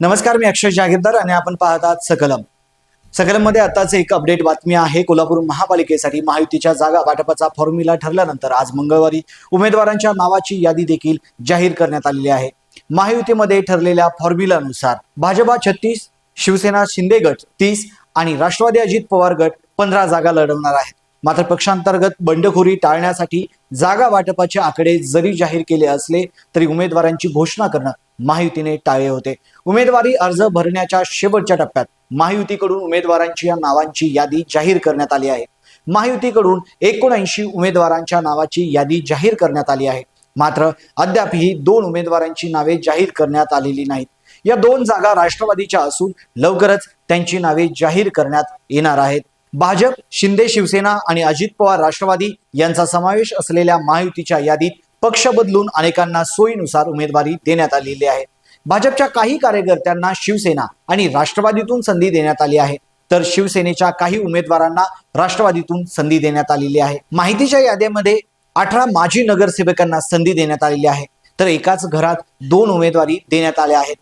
नमस्कार मी अक्षय जागीरदार आणि आपण पाहत सकलम सकलम. मध्ये आताच एक अपडेट बातमी आहे. कोल्हापूर महापालिकेसाठी महायुतीच्या जागा वाटपाचा फॉर्म्युला ठरल्यानंतर आज मंगळवारी उमेदवारांच्या नावाची यादी देखील जाहीर करण्यात आलेली आहे. महायुतीमध्ये ठरलेल्या फॉर्म्युलानुसार भाजपा छत्तीस शिवसेना शिंदे गट तीस आणि राष्ट्रवादी अजित पवार गट पंधरा जागा लढवणार आहेत. मात्र पक्षांतर्गत बंडखोरी टाळण्यासाठी जागा वाटपाचे आकडे जरी जाहीर केले असले तरी उमेदवारांची घोषणा करणं महायुतीने टाळले होते. उमेदवारी अर्ज भरण्याच्या शेवटच्या टप्प्यात महायुतीकडून उमेदवारांची या नावांची यादी जाहीर करण्यात आली आहे. महायुतीकडून एकोणऐंशी उमेदवारांच्या नावाची यादी जाहीर करण्यात आली आहे. मात्र अद्याप ही दोन उमेदवारांची नावे जाहीर करण्यात आलेली नाहीत. या दोन जागा राष्ट्रवादीच्या असून लवकरच त्यांची नावे जाहीर करण्यात येणार आहेत. भाजप शिंदे शिवसेना आणि अजित पवार राष्ट्रवादी यांचा समावेश असलेल्या महायुतीच्या यादीत पक्ष बदलून अनेकांना सोयीनुसार उमेदवारी देण्यात आलेली आहे. भाजपच्या काही कार्यकर्त्यांना शिवसेना आणि राष्ट्रवादीतून संधी देण्यात आली आहे. तर शिवसेनेच्या काही उमेदवारांना राष्ट्रवादीतून संधी देण्यात आलेली आहे. माहितीच्या यादीमध्ये अठरा माजी नगरसेवकांना संधी देण्यात आलेली आहे. तर एकाच घरात दोन उमेदवारी देण्यात आल्या आहेत.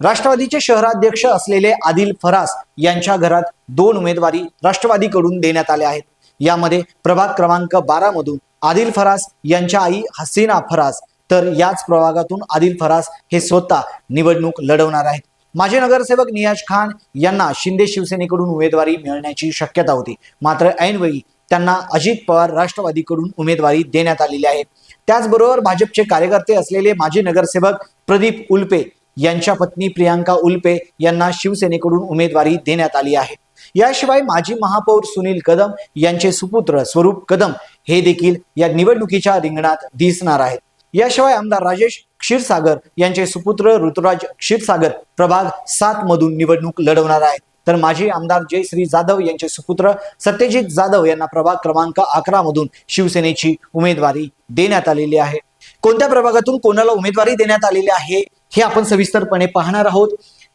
राष्ट्रवादीचे शहराध्यक्ष असलेले आदिल फरास यांच्या घरात दोन उमेदवारी राष्ट्रवादीकडून देण्यात आल्या आहेत. यामध्ये प्रभाग क्रमांक बारा मधून आदिल फरास यांच्या आई हसीना फरास. तर याच प्रभागातून आदिल फरास हे स्वतः निवडणूक लढवणार आहेत. माजी नगरसेवक नियाज खान यांना शिंदे शिवसेनेकडून उमेदवारी मिळण्याची शक्यता होती. मात्र ऐनवेळी त्यांना अजित पवार राष्ट्रवादीकडून उमेदवारी देण्यात आलेली आहे. त्याचबरोबर भाजपचे कार्यकर्ते असलेले माजी नगरसेवक प्रदीप उल्पे यांच्या पत्नी प्रियांका उल्पे यांना शिवसेनेकडून उमेदवारी देण्यात आली आहे. याशिवाय माजी महापौर सुनील कदम यांचे सुपुत्र स्वरूप कदम हे देखील या निवडणुकीच्या रिंगणात दिसणार आहेत. याशिवाय आमदार राजेश क्षीरसागर यांचे सुपुत्र ऋतुराज क्षीरसागर प्रभाग सात मधून निवडणूक लढवणार आहेत. तर माजी आमदार जयश्री जाधव यांचे सुपुत्र सत्यजित जाधव यांना प्रभाग क्रमांक अकरा मधून शिवसेनेची उमेदवारी देण्यात आलेली आहे. कोणत्या प्रभागातून कोणाला उमेदवारी देण्यात आलेली आहे हे आपण सविस्तरपणे पाहणार आहोत.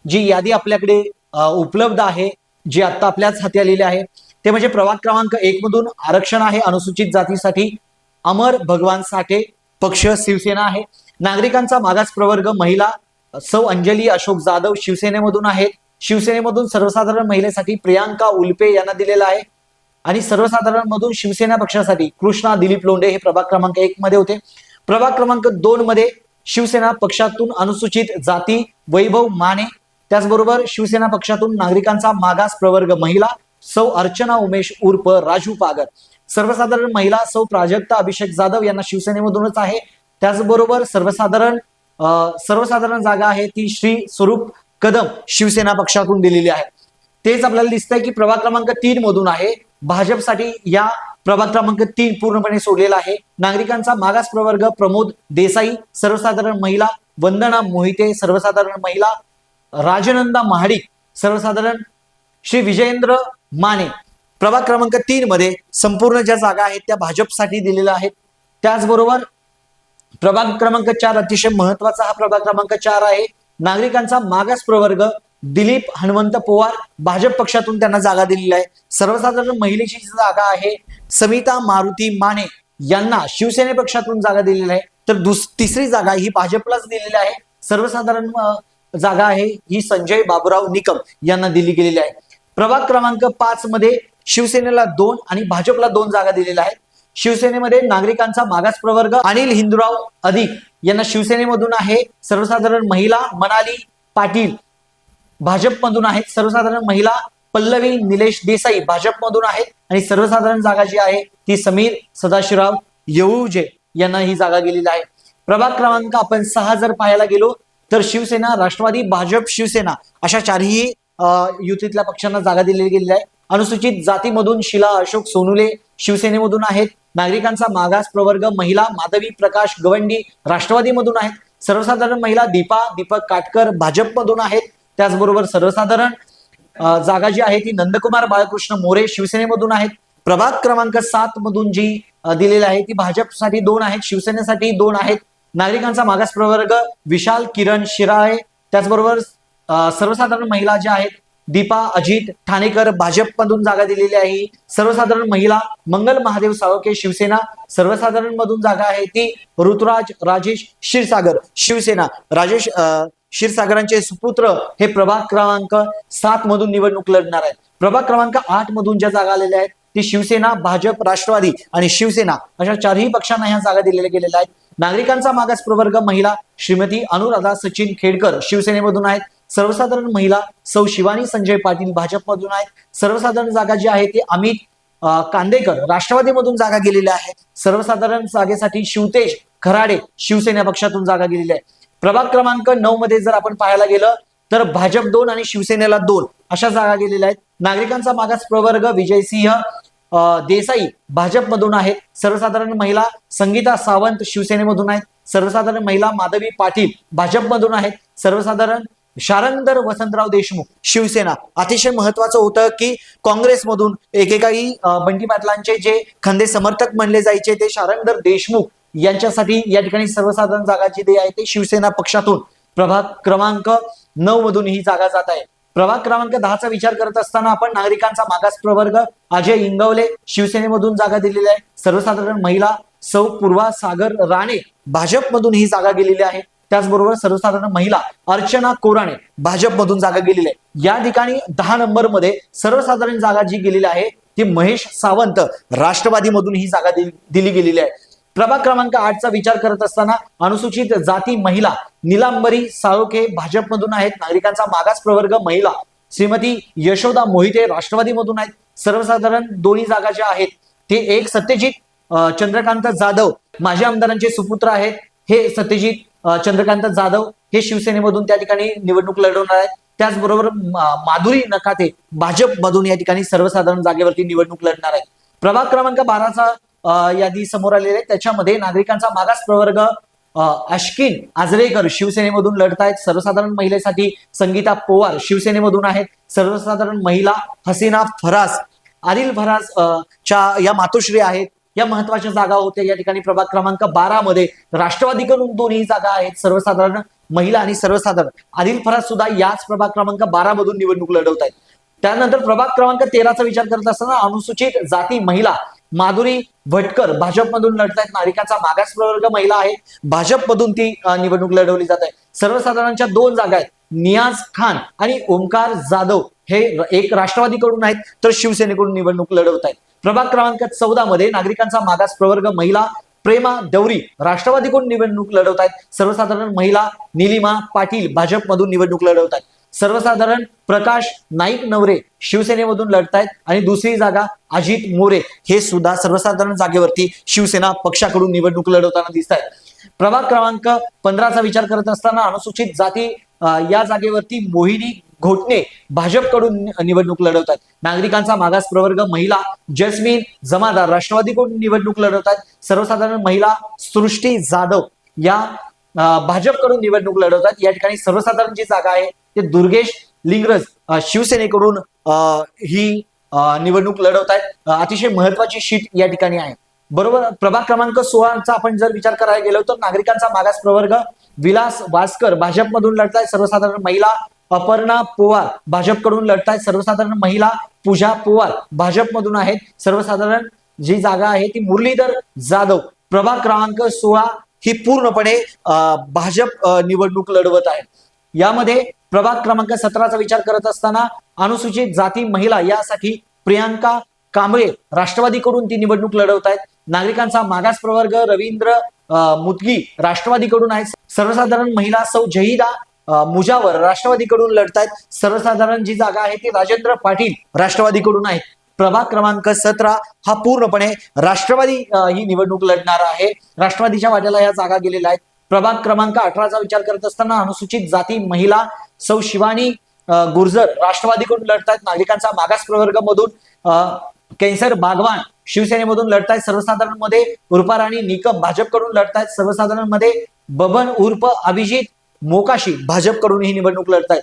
जी यादी आपल्याकडे उपलब्ध आहे जी आता आपल्याच हाती आलेली आहे. ते म्हणजे प्रभाग क्रमांक एक मधून आरक्षण आहे. अनुसूचित जातीसाठी अमर भगवान साठे पक्ष शिवसेना आहे. नागरिकांचा मागास प्रवर्ग महिला सौ अंजली अशोक जाधव शिवसेनेमधून आहेत. शिवसेनेमधून सर्वसाधारण महिलेसाठी प्रियांका उल्पे यांना दिलेला आहे. आणि सर्वसाधारण मधून शिवसेना पक्षासाठी कृष्णा दिलीप लोंढे हे प्रभाग क्रमांक एक मध्ये होते. प्रभाग क्रमांक दोन मध्ये शिवसेना पक्षातून अनुसूचित जाती वैभव माने. त्याचबरोबर शिवसेना पक्षातून नागरिकांचा मागास प्रवर्ग महिला सौ अर्चना उमेश उर्फ राजू पागर. सर्वसाधारण महिला सौ प्राजक्ता अभिषेक जाधव यांना शिवसेनेमधूनच आहे. त्याचबरोबर सर्वसाधारण सर्वसाधारण जागा आहे ती श्री स्वरूप कदम शिवसेना पक्षातून दिलेली आहे. तेच आपल्याला दिसतंय की प्रभाग क्रमांक तीन मधून आहे. भाजपसाठी या प्रभाग क्रमांक तीन पूर्णपणे सोडलेला आहे. नागरिकांचा मागास प्रवर्ग प्रमोद देसाई सर्वसाधारण महिला वंदना मोहिते सर्वसाधारण महिला राजनंदा महाडिक सर्वसाधारण श्री विजयेंद्र माने. प्रभाग क्रमांक तीन मध्ये संपूर्ण ज्या जागा आहेत त्या भाजपसाठी दिलेल्या आहेत. त्याचबरोबर प्रभाग क्रमांक चार अतिशय महत्त्वाचा हा प्रभाग क्रमांक चार आहे. नागरिकांचा मागास प्रवर्ग दिलीप हनुमंत पवार भाजप पक्षातून त्यांना जागा दिलेली आहे. सर्वसाधारण महिलेची जागा आहे समिता मारुती माने यांना शिवसेने पक्षातून जागा दिलेली आहे. तर दुस तिसरी जागा ही भाजपलाच दिलेली आहे. सर्वसाधारण जागा आहे ही संजय बाबुराव निकम यांना दिली गेलेली आहे. प्रभाग क्रमांक पाच मध्ये शिवसेनेला दोन आणि भाजपला दोन जागा दिलेल्या आहेत. शिवसेनेमध्ये नागरिकांचा मागास प्रवर्ग अनिल हिंदुराव अधिक यांना शिवसेनेमधून आहे सर्वसाधारण महिला मनाली पाटील. भाजपमधून आहेत सर्वसाधारण महिला पल्लवी निलेश देसाई भाजपमधून आहेत आणि सर्वसाधारण जागा जी आहे ती समीर सदाशिवराव येऊजे यांना ही जागा गेलेली आहे. प्रभाग क्रमांक आपण सहा जर पाहायला गेलो तर शिवसेना राष्ट्रवादी भाजप शिवसेना अशा चारही युतीतल्या पक्षांना जागा दिली गेलेली आहे. अनुसूचित जातीमधून शिला अशोक सोनुले शिवसेनेमधून आहेत. नागरिकांचा मागास प्रवर्ग महिला माधवी प्रकाश गवंडी राष्ट्रवादीमधून आहेत. सर्वसाधारण महिला दीपा दीपक काटकर भाजपमधून आहेत. त्याचबरोबर सर्वसाधारण जागा जी आहे ती नंदकुमार बाळकृष्ण मोरे शिवसेनेमधून आहेत. प्रभाग क्रमांक सात मधून जी दिलेली आहे ती भाजपसाठी दोन आहेत शिवसेनेसाठी दोन आहेत. नागरिकांचा मागास प्रवर्ग विशाल किरण शिराळे. त्याचबरोबर सर्वसाधारण महिला ज्या आहेत दीपा अजित ठाणेकर भाजपमधून जागा दिलेली आहे. सर्वसाधारण महिला मंगल महादेव सावके शिवसेना सर्वसाधारण मधून जागा आहे ती ऋतुराज राजेश क्षीरसागर शिवसेना. राजेश क्षीरसागरांचे सुपुत्र हे प्रभाग क्रमांक सात मधून निवडणूक लढणार आहेत. प्रभाग क्रमांक आठ मधून ज्या जागा आलेल्या आहेत ती शिवसेना भाजप राष्ट्रवादी आणि शिवसेना अशा चारही पक्षांना ह्या जागा दिलेल्या गेलेल्या आहेत. नागरिकांचा मागास प्रवर्ग महिला श्रीमती अनुराधा सचिन खेडकर शिवसेनेमधून आहेत. सर्वसाधारण महिला सौ शिवानी संजय पाटील भाजपमधून आहेत. सर्वसाधारण जागा जी आहे ती अमित कांदेकर राष्ट्रवादीमधून जागा गेलेल्या आहेत सर्वसाधारण जागेसाठी शिवतेज खराडे शिवसेना पक्षातून जागा गेलेली आहे. प्रभाग क्रमांक नऊ मध्ये जर आपण पाहायला गेलं तर भाजप दोन आणि शिवसेनेला दोन अशा जागा गेलेल्या आहेत. नागरिकांचा मागास प्रवर्ग विजयसिंह सिंह देसाई भाजपमधून आहेत सर्वसाधारण महिला संगीता सावंत शिवसेनेमधून आहेत. सर्वसाधारण महिला माधवी पाटील भाजपमधून आहेत. सर्वसाधारण शारंगधर वसंतराव देशमुख शिवसेना. अतिशय महत्वाचं होतं की काँग्रेसमधून एकेकाळी बंटी पाटलांचे जे खंदे समर्थक म्हणले जायचे ते शारंगधर देशमुख यांच्यासाठी या ठिकाणी सर्वसाधारण जागा जी दे आहे ते शिवसेना पक्षातून प्रभाग क्रमांक नऊ मधून ही जागा जात आहे. प्रभाग क्रमांक दहाचा विचार करत असताना आपण नागरिकांचा मागास प्रवर्ग अजय इंगवले शिवसेनेमधून जागा दिलेली आहे. सर्वसाधारण महिला सौ पूर्वा सागर राणे भाजपमधून ही जागा गेलेली आहे. त्याचबरोबर सर्वसाधारण महिला अर्चना कोराणे भाजपमधून जागा गेलेली आहे. या ठिकाणी दहा नंबरमध्ये सर्वसाधारण जागा जी गेलेली आहे ती महेश सावंत राष्ट्रवादीमधून ही जागा दिली दिली गेलेली आहे. प्रभाग क्रमांक आठचा विचार करत असताना अनुसूचित जाती महिला निलांबरी साळोखे भाजपमधून आहेत. नागरिकांचा मागास प्रवर्ग महिला. श्रीमती यशोदा मोहिते राष्ट्रवादीमधून आहेत. सर्वसाधारण दोन्ही जागा ज्या आहेत ते एक सत्यजित चंद्रकांत जाधव माजी आमदारांचे सुपुत्र आहेत. हे सत्यजित चंद्रकांत जाधव हे शिवसेनेमधून त्या ठिकाणी निवडणूक लढवणार आहेत. त्याचबरोबर माधुरी नकाते भाजपमधून या ठिकाणी सर्वसाधारण जागेवरती निवडणूक लढणार आहेत. प्रभाग क्रमांक बाराचा यादी समोर आलेली आहे त्याच्यामध्ये नागरिकांचा मागास प्रवर्ग अं, अश्किन आजरेकर शिवसेनेमधून लढत आहेत. सर्वसाधारण महिलेसाठी संगीता पोवार शिवसेनेमधून आहेत. सर्वसाधारण महिला हसीना फरास आदिल फरास च्या या मातोश्री आहेत. या महत्त्वाच्या जागा होत्या. या ठिकाणी प्रभाग क्रमांक बारा मध्ये राष्ट्रवादीकडून दोन्ही जागा आहेत. सर्वसाधारण महिला आणि सर्वसाधारण. आदिल फरास सुद्धा याच प्रभाग क्रमांक बारा मधून निवडणूक लढवत आहेत त्यानंतर प्रभाग क्रमांक तेराचा विचार करत असताना अनुसूचित जाती महिला माधुरी भटकर भाजपमधून लढत आहेत नागरिकांचा मागास प्रवर्ग महिला आहे. भाजपमधून ती निवडणूक लढवली जात आहे. सर्वसाधारणच्या दोन जागा आहेत. नियाज खान आणि ओमकार जाधव हे एक राष्ट्रवादीकडून आहेत तर शिवसेनेकडून निवडणूक लढवत आहेत प्रभाग क्रमांक चौदा मध्ये नागरिकांचा मागास प्रवर्ग महिला प्रेमा दौरी राष्ट्रवादीकडून निवडणूक लढवत आहेत सर्वसाधारण महिला निलिमा पाटील भाजपमधून निवडणूक लढवत आहेत सर्वसाधारण प्रकाश नाईक नवरे शिवसेनेमधून लढतायत आणि दुसरी जागा अजित मोरे हे सुद्धा सर्वसाधारण जागेवरती शिवसेना पक्षाकडून निवडणूक लढवताना दिसत आहेत प्रभाग क्रमांक पंधराचा विचार करत असताना अनुसूचित जाती या जागेवरती मोहिनी घोटणे भाजपकडून निवडणूक लढवतात नागरिकांचा मागास प्रवर्ग महिला जस्मिन जमादार राष्ट्रवादीकडून निवडणूक लढवतात सर्वसाधारण महिला सृष्टी जाधव या भाजपकडून निवडणूक लढवतात या ठिकाणी सर्वसाधारण जी जागा आहे ते दुर्गेश लिंगरज शिवसेनेकडून ही निवडणूक लढवत आहेत. अतिशय महत्वाची शीट या ठिकाणी आहे. बरोबर? प्रभाग क्रमांक सोळाचा आपण जर विचार करायला गेलो तर नागरिकांचा मागास प्रवर्ग विलास वास्कर भाजपमधून लढतायत सर्वसाधारण महिला अपर्णा पोवार भाजपकडून लढतायत सर्वसाधारण महिला पूजा पोवार भाजपमधून आहेत. सर्वसाधारण जी जागा आहे ती मुरलीधर जाधव. प्रभाग क्रमांक सोळा ही पूर्णपणे अं, भाजप निवडणूक लढवत आहे. यामध्ये प्रभाग क्रमांक सतराचा विचार करत असताना अनुसूचित जाती महिला यासाठी प्रियांका कांबळे राष्ट्रवादीकडून ती निवडणूक लढवत आहेत. नागरिकांचा मागास प्रवर्ग रवींद्र मुदगी राष्ट्रवादीकडून आहेत. सर्वसाधारण महिला सौ जहिदा मुजावर राष्ट्रवादीकडून लढतायत. सर्वसाधारण जी जागा आहे ती राजेंद्र पाटील राष्ट्रवादीकडून आहे. प्रभाग क्रमांक सतरा हा पूर्णपणे राष्ट्रवादी ही निवडणूक लढणार आहे. राष्ट्रवादीच्या वाट्याला या जागा गेलेल्या आहेत. प्रभाग क्रमांक अठराचा विचार करत असताना अनुसूचित जाती महिला सौ शिवानी गुर्जर राष्ट्रवादीकडून लढतायत. नागरिकांचा मागास प्रवर्ग मधून अं, बागवान शिवसेनेमधून लढतायत. सर्वसाधारणमध्ये उर्फा राणी निकम भाजपकडून लढतायत. सर्वसाधारणमध्ये बबन उर्फ अभिजित मोकाशी भाजपकडून ही निवडणूक लढतायत.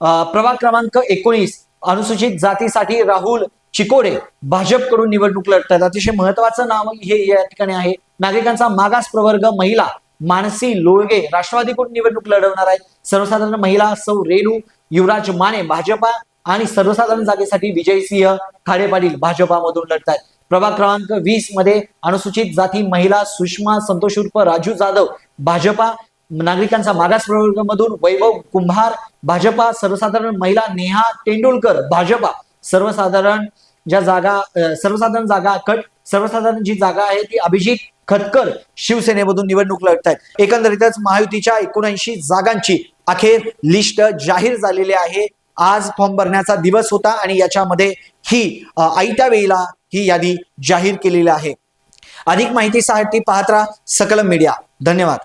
अं, प्रभाग क्रमांक एकोणीस अनुसूचित जातीसाठी राहुल चिकोडे भाजपकडून निवडणूक लढतायत. अतिशय महत्वाचं नाव हे या ठिकाणी आहे. नागरिकांचा मागास प्रवर्ग महिला मानसी लोळगे राष्ट्रवादीकडून निवडणूक लढवणार आहेत सर्वसाधारण महिला सौ रेणू युवराज माने भाजपा आणि सर्वसाधारण जागेसाठी विजयसिंह खाडे पाटील भाजपामधून लढतायत. प्रभाग क्रमांक वीसमध्ये अनुसूचित जाती महिला सुषमा संतोष उर्फ राजू जाधव भाजपा नागरिकांचा मागास प्रवर्गामधून वैभव कुंभार भाजपा सर्वसाधारण महिला नेहा तेंडुलकर भाजपा सर्वसाधारण ज्या जागा सर्वसाधारण जागा कट सर्वसाधारण जी जागा आहे ती अभिजित खतकर शिवसेनेमधून निवडणूक लढत आहेत एकंदरीतच महायुतीच्या एकोणऐंशी जागांची अखेर लिस्ट जाहीर झालेली आहे. आज फॉर्म भरण्याचा दिवस होता आणि याच्यामध्ये ही आयत्या वेळेला ही यादी जाहीर केलेली आहे. अधिक माहितीसाठी पाहत राहा सकलम मीडिया. धन्यवाद.